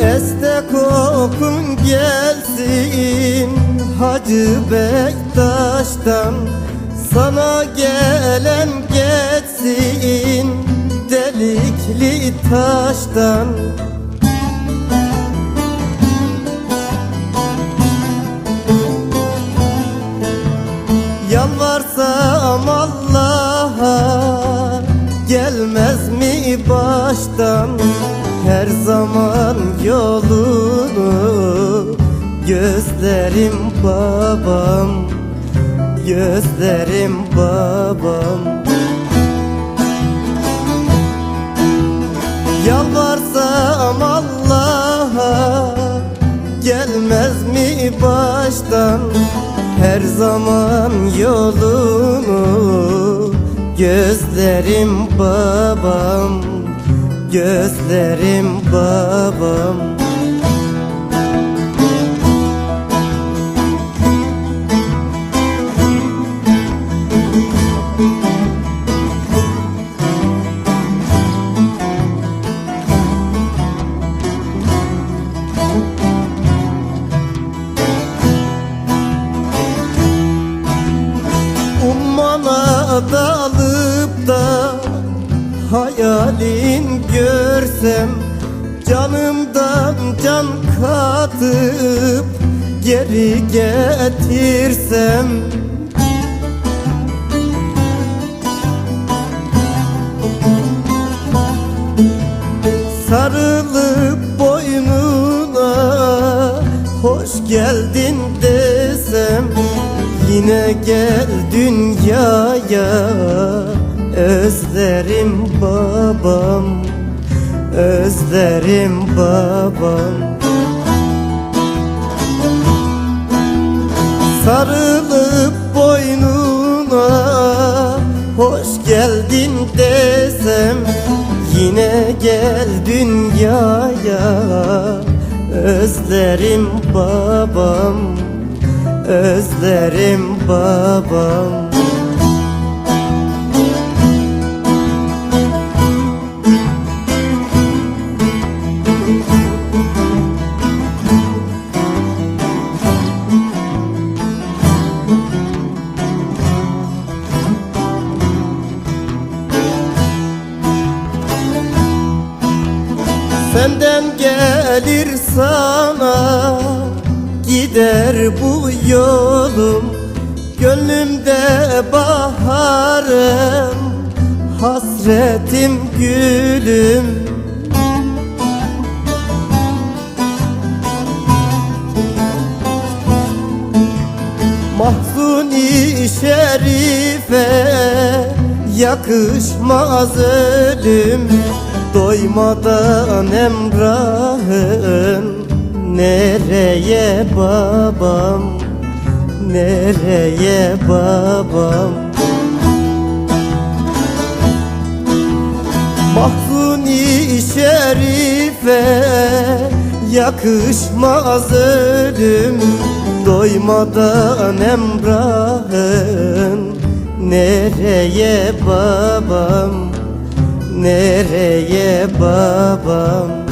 Este kokun gelsin Hacı Bektaş'tan. Sana gel taştan. Yalvarsam Allah'a Gelmez mi baştan? Her zaman yolunu Gözlerim babam Gözlerim babam mi baştan Her zaman yolunu Gözlerim babam Gözlerim babam dalıp da hayalin görsem Canımdan can katıp geri getirsem. Sarılıp boynuna hoş geldin desem Yine gel dünyaya özlerim babam Özlerim babam. Sarılıp boynuna hoş geldin desem Yine gel dünyaya özlerim babam Özlerim babam. Senden gelir sana gider bu yolum. Gönlümde baharım hasretim gülüm. Mahzuni şerife yakışmaz ölüm. Doymadan emrahın Nereye babam? Nereye babam? Mahzuni şerife yakışmaz ölüm. Doymadan emrahın Nereye babam? Nereye babam